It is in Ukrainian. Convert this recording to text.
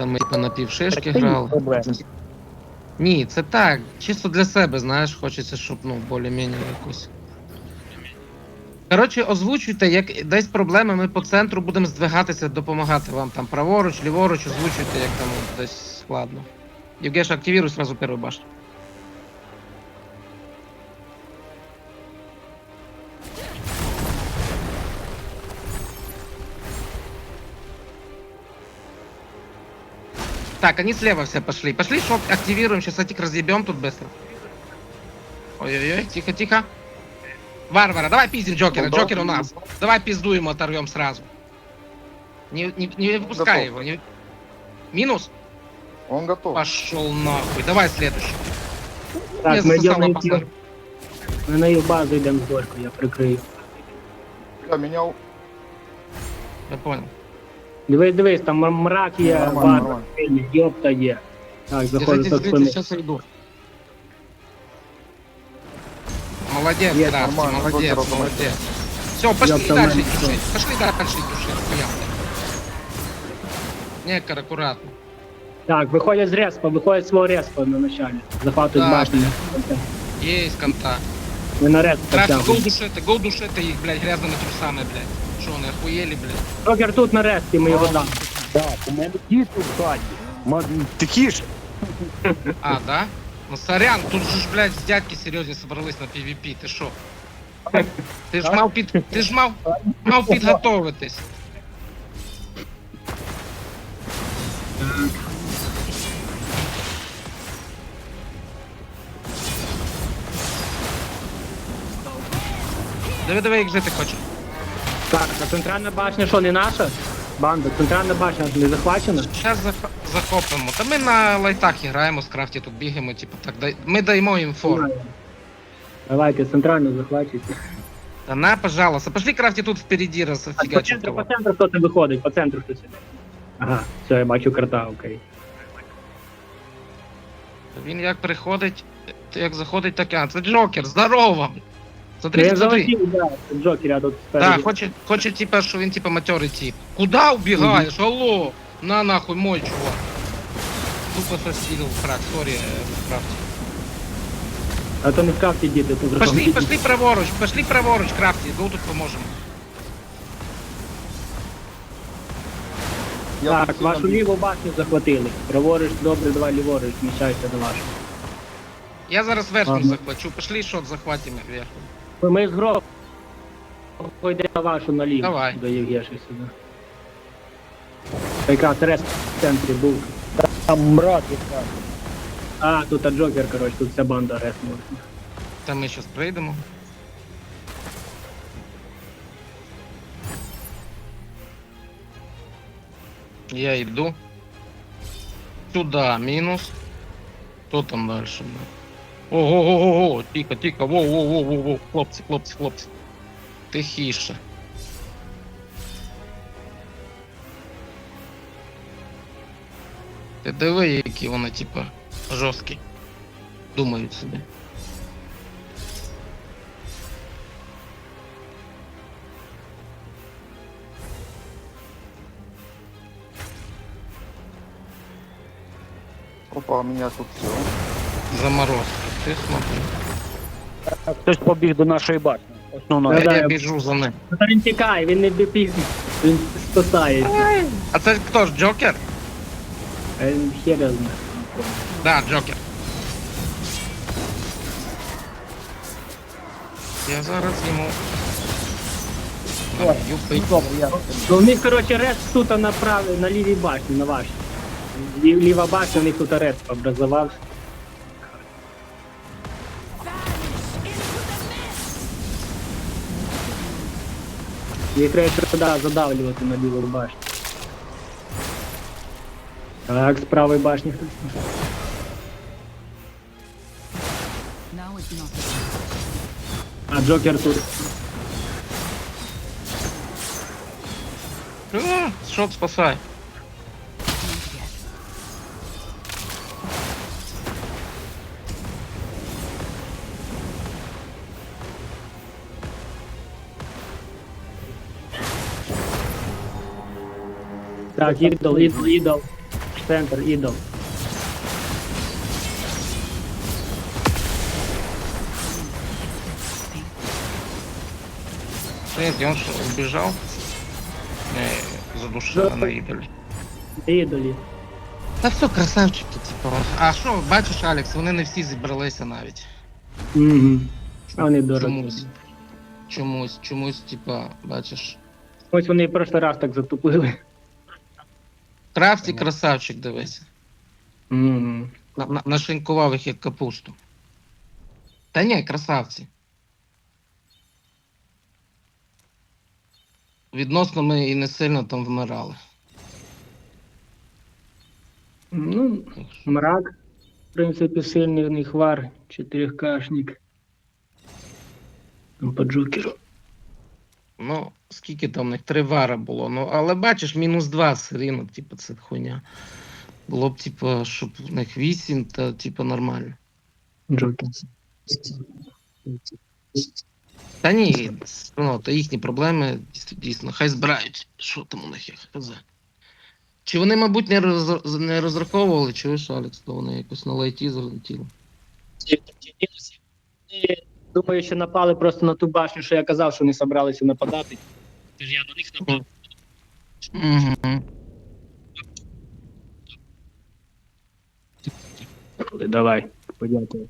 там ми типа на півшишки грав. Ні, це так. Чисто для себе, знаєш, хочеться, щоб ну, більш-менш якось. Коротше, озвучуйте, як десь проблеми, ми по центру будемо здвигатися, допомагати вам там праворуч, ліворуч, озвучуйте, як там десь складно. Євгеш, активіруй зразу першу башню. Так, они слева все пошли. Пошли, шок, активируем, сейчас этих разъебем тут быстро. Ой-ой-ой, тихо-тихо. Варвара, давай пиздим Джокера, Ну, да. Джокер у нас. Давай пизду ему оторвем сразу. Не, не, не выпускай Готов. его. не- Минус? Он готов. Пошел нахуй. Давай следующий. Так, засосала йдемо на їх- ми на їх базу з дошкою, я прикрию. Я менял. Я понял. Дивись, дивись, там м- мрак є, Нормально, база, нормально. сильний, йопта є. Так, заходить Держитесь, со держитесь, спини. сейчас я иду. Молодец, Есть, Здравствуй, нормально, молодец, Джокер молодец. Все, пошли Я дальше там- душить. Пошли дальше душить. хуя. Некор, аккуратно. Так, виходять з респа, виходять з свого респа на началі. Захватують Так. башню. Есть контакт. Ми на респ Трафик, гол потягнемо. душеты, гол душеты их, блядь, грязными трусами, блядь. Что, они охуели, блядь? Рокер тут на респі, ми його дамо. Так, у мене діти в хаті. Ма- Такі ж. А, да? Ну, сорян, тут же ж, блядь, дядьки серьезно собрались на PvP, ты шо? Ти ж мав під... Ти ж мав... мав підготовитись. Диви, диви, як жити хочеш. Так, а центральна башня що, не наша? Банда, центральна башня не захвачена? Зараз захопимо. Та ми на лайтах граємо, з крафті тут бігаємо, типу так. дай- Ми даємо їм фор. Давайте, центральну захвачуйте. Та на, пожалуйста. Пошли крафті тут впереді По офігачить центру, по центру хто не виходить, по центру хтось іде. Ага, все, я бачу карта, окей. Він як приходить, як заходить, так а. Це Джокер, здорово! Смотри, Ну, я смотри. залетів, да, Джокер, я тут Так, спереду. хоче, хоче, типа, що він типа матьорий тип. Куда убігаєш? Алло! На нахуй, мой чувак. Тупо состілив фраг, сорі, е, крафті. А то не в крафті діти, тут Пошли, пошли праворуч, пошли праворуч, крафті, го тут поможемо. Я Так, вашу ліву башню захватили. Праворуч, добре, давай ліворуч, зміщайся до вашого. Я зараз верхню Ладно. захвачу, пошли шот захватимо верхню. Ми з гроб пойде на вашу наліво. Давай. До Євгеші сюди. Якраз рест в центрі був. Там мрак якраз. А, тут а Джокер, коротше, тут вся банда реснула. Та ми зараз прийдемо. Я йду. Сюда мінус. Хто там далі? Ого-го-го, тихо, тихо, воу-воу-воу-воу, хлопці, хлопці, хлопці. Тихіше. Ти диви, які вони, типа, жорсткі. Думають собі. Опа, меня тут все. Заморозки. Ти смотри. Хтось побіг до нашої башні. Основної. Я, я я- біжу за ним. Та він тікає, він не біг, він спасається. А це хто ж, Джокер? А Він хер його. Да, Джокер. Я зараз йому. Добре, я. Ну, у них, коротше, рест тут на правій, на лівій башні, на вашій. Лів- Ліва башня, у них тут рест образувався. Їх треба туди задавлювати на ліву башню. Так, з правої башні хтось. Now is not А Джокер тут. А, Шот спасай. Так, ідол, ідол, ідол. центр, ідол. Нет, он что, убежал? Не, задушила на идолі. Ідолі. Та все, красавчики, типу. А що, бачиш, Алекс, вони не всі зібралися навіть. Угу. А вони дорогі. Чомусь. Чомусь, чомусь, типа, бачиш. Ось вони і прошлий раз так затупили. Крафті красавчик, дивися. На, на, нашинкував їх як капусту. Та ні, красавці. Відносно ми і не сильно там вмирали. Ну, мрак, в принципі, сильний в них вар, чотирикашник. Там по джокеру. Ну, скільки там в них три вара було. Ну, але бачиш, мінус два все рівно, типу, це хуйня. Було б, типу, щоб в них вісім, та типу нормально. Та ні, ну, то їхні проблеми дійсно, дійсно. Хай збирають. Що там у них є, хз. Чи вони, мабуть, не, роз, не розраховували, чи ви що, Алекс, то вони якось на лайті залетіли. Думаю, що напали просто на ту башню, що я казав, що вони собралися нападати. Тож я на них напав. Угу. Давай, подякую.